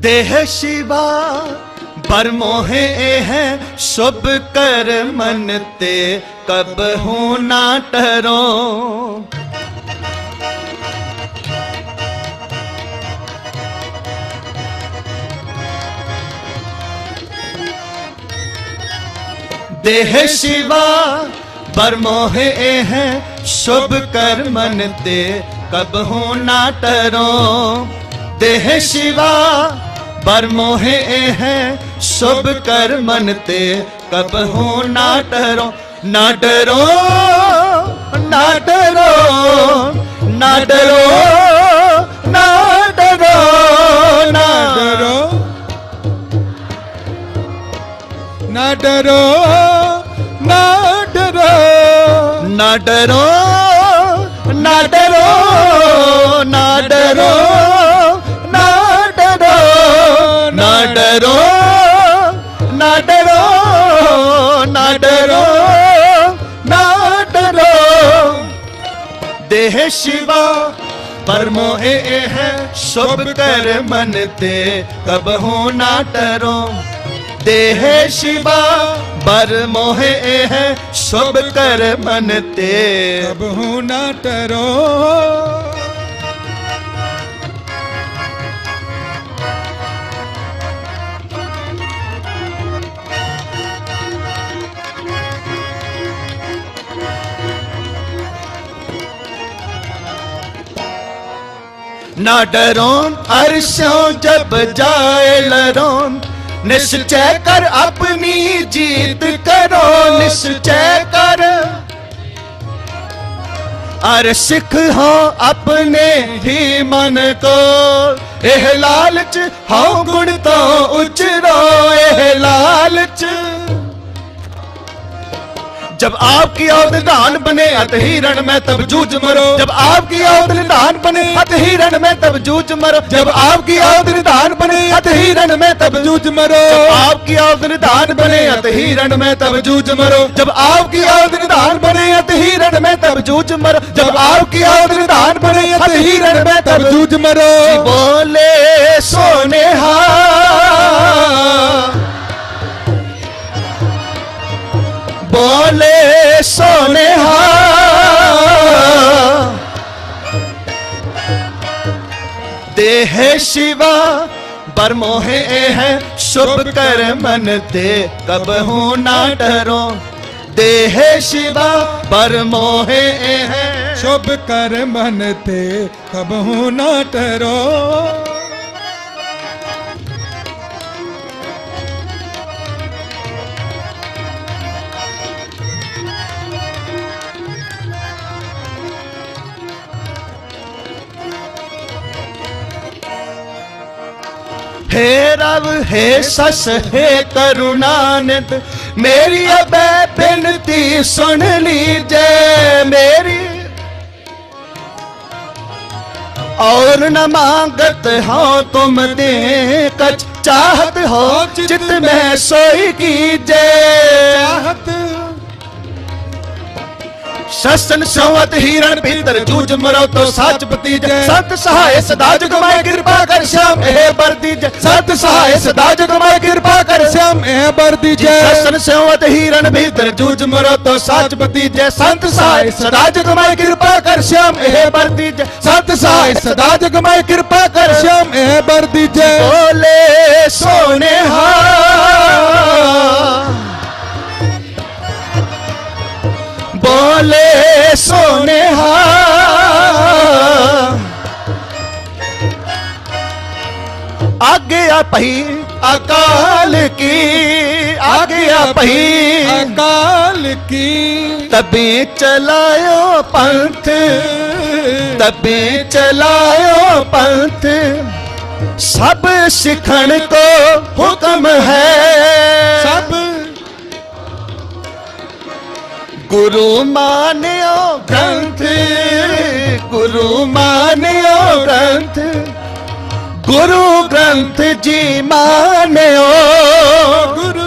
देह शिवा पर मोहे शुभ कर मन ते कब हूँ ना टरो। देह शिवा पर मोहे है, शुभ कर मनते कब हो ना तरो देह शिवा, बर मोहे है, शुभ कर मनते। कब हो ना तरो ना डरो ना डरो ना डरो ना डरो ना डरो ना डरो ना डरो ना डरो ना डरो ना डरो ना डरो ना डरो ना डरो देह शिवा परमो है शुभ कर मन ते कब हो ना डरो देह शिवा बर मोहे है शुभ कर मन ते अब हूँ न टरो। ना डरोन अरसों जब जाए लरोन निश्चय कर अपनी जीत करो निश्चय कर अर सिख हो अपने ही मन को एह लालच हो गुण तो उचरो एह लालच जब आपकी और निधान बने अत ही रण में तब जूझ मरो जब आपकी और निधान बने अत ही रण में तब जूझ मरो जब आपकी और निधान बने अत ही रण में तब जूझ मरो जब आपकी और निधान बने अत ही रण में तब जूझ मरो जब आपकी और निधान बने अत ही रण में तब जूझ मरो जब आपकी और निधान बने अत ही रण में तब जूझ मरो बोले सोने दे है शिवा बरमोहे है शुभ कर मन दे, कब हूँ ना डरो। दे है शिवा बरमोहे है शुभ कर मन दे, कब हूँ ना डरो। हे रव हे सस हे करुणानंद मेरी अब बिनती सुन लीजे मेरी और न मांगत हो तुम दे कच चाहत हो चित में सोई कीजे चाहत ਸਸਨ ਸਵਤ ਹੀਰਣ ਭਿੰਦਰ ਜੂਜ ਮਰੋ ਤੋ ਸਾਚ ਪਤੀ ਸੰਤ ਸਹਾਇ ਸਦਾ ਜੁਗ ਵਾਹਿਗੁਰੂ ਕਰ ਸਿਆਮ ਇਹ ਬਰਦੀ ਜੈ। ਸਤ ਸਹਾਇ ਸਦਾ ਜਗ ਮੈਂ ਕਿਰਪਾ ਕਰ ਸਿਆਮ ਇਹ ਬਰਦੀ ਜੈ। ਸਸਨ ਸਿਉਵਤ ਹੀਰਨ ਭੀਤਰ ਜੂਜ ਮਰੋ ਤੋ ਸਾਚ ਜੈ। ਸੰਤ ਸਹਾਇ ਸਦਾ ਜਗ ਮੈਂ ਕਿਰਪਾ ਕਰ ਸਿਆਮ ਇਹ ਬਰਦੀ ਜੈ। ਸਤ ਸਹਾਇ ਸਦਾ ਜਗ ਮੈਂ ਕਿਰਪਾ ਕਰ ਸਿਆਮ ਇਹ ਬਰਦੀ ਜੈ। ਆਗਿਆ ਭਈ ਅਕਾਲ ਕੀ ਆਗਿਆ ਭਈ ਅਕਾਲ ਕੀ ਤਬੇ ਚਲਾਇਓ ਪੰਥ ਤਬੇ ਚਲਾਇਓ ਪੰਥ ਸਭ ਸਿੱਖਣ ਕੋ ਹੁਕਮ ਹੈ ਸਭ ਗੁਰੂ ਮਾਨਿਓ ਗ੍ਰੰਥ ਗੁਰੂ ਮਾਨਿਓ ਗ੍ਰੰਥ गुरु ग्रंथ जी मान्यो। ਗੁਰੂ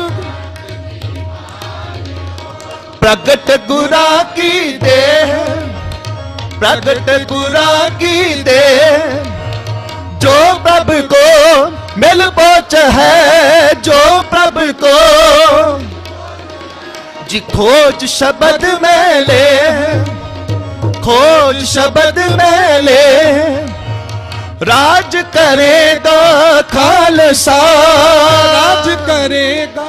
प्रगट गुरा की देह प्रगट गुरा की दे जो प्रभु को मिल पहुँच है जो प्रभु को जी खोज शब्द में ले खोज शब्द में ले। ਰਾਜ ਕਰੇਗਾ ਖਾਲਸਾ। ਰਾਜ ਕਰੇਗਾ।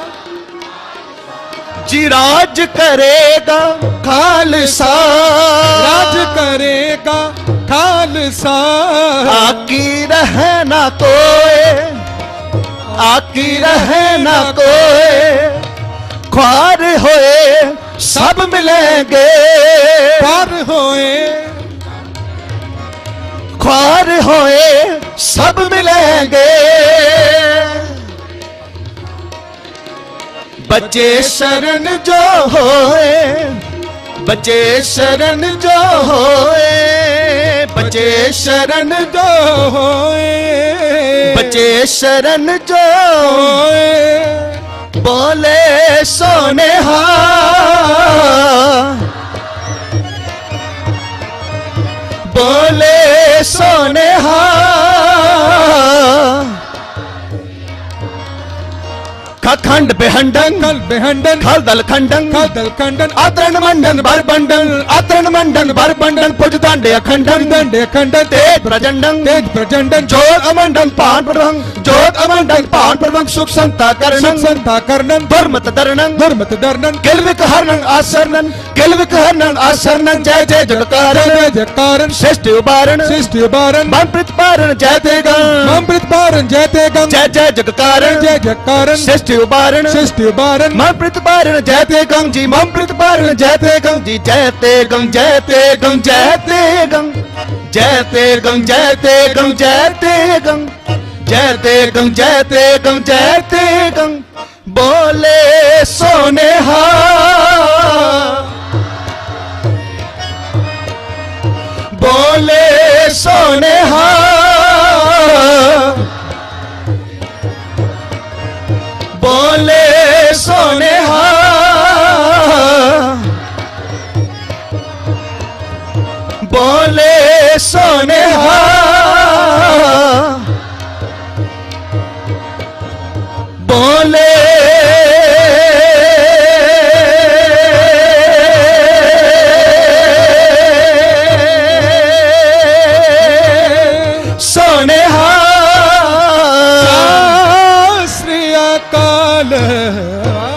ਜੀ ਰਾਜ ਕਰੇਗਾ ਖਾਲਸਾ। ਰਾਜ ਕਰੇਗਾ ਖਾਲਸਾ। ਆਕੀ ਰਹਿਣਾ ਕੋਏ ਆਕੀ ਰਹਿਣਾ ਕੋਏ। ਖਾਰ ਹੋਏ ਸਭ ਮਿਲेंगे ਖਾਰ ਹੋਏ ख्वार होए सब मिलेंगे बच्चे शरण जो होए बच्चे शरण जो होए बच्चे शरण जो जो होए बच्चे शरण जो होए बोले सोने बोले सोने हा खंड बेहंडन कल बेहंडन खल दल खंडन कल दल खंडन आतरण मंडन बर बंडन आतरण मंडन बर बंडन पुज दांडे अखंडन दंडे खंडन तेज प्रचंडन तेज प्रचंडन जोत अमंडन पान प्रभंग जोत अमंडन पान प्रभंग सुख संता करणं संता कर्णन धर्मत दरणं धर्मत दर्णन केल्विक हरणं आसरणं केल्विक हरणं आसरणं जय जय जगकारण जय जयकारन श्रेष्ठ उबारण श्रेष्ठ बारन मन पारण जय गं अमृत बारन जय गंग जय जय जगकारण जय जयकारन श्रेष्ठ उबारण सृष्टि बारन मम प्रीत जय ते गम जी मम प्रीत जय ते गम जी जय ते जयते जय ते गं जय ते जयते जय ते गम जय ते जयते जय ते गम जय ते गं जय ते गं जय ते गं बोले सोने हा ਬੋਲੇ ਸੋਨੇਹਾ। ਬੋਲੇ ਸੋਨੇਹਾ। ਬੋਲੇ alem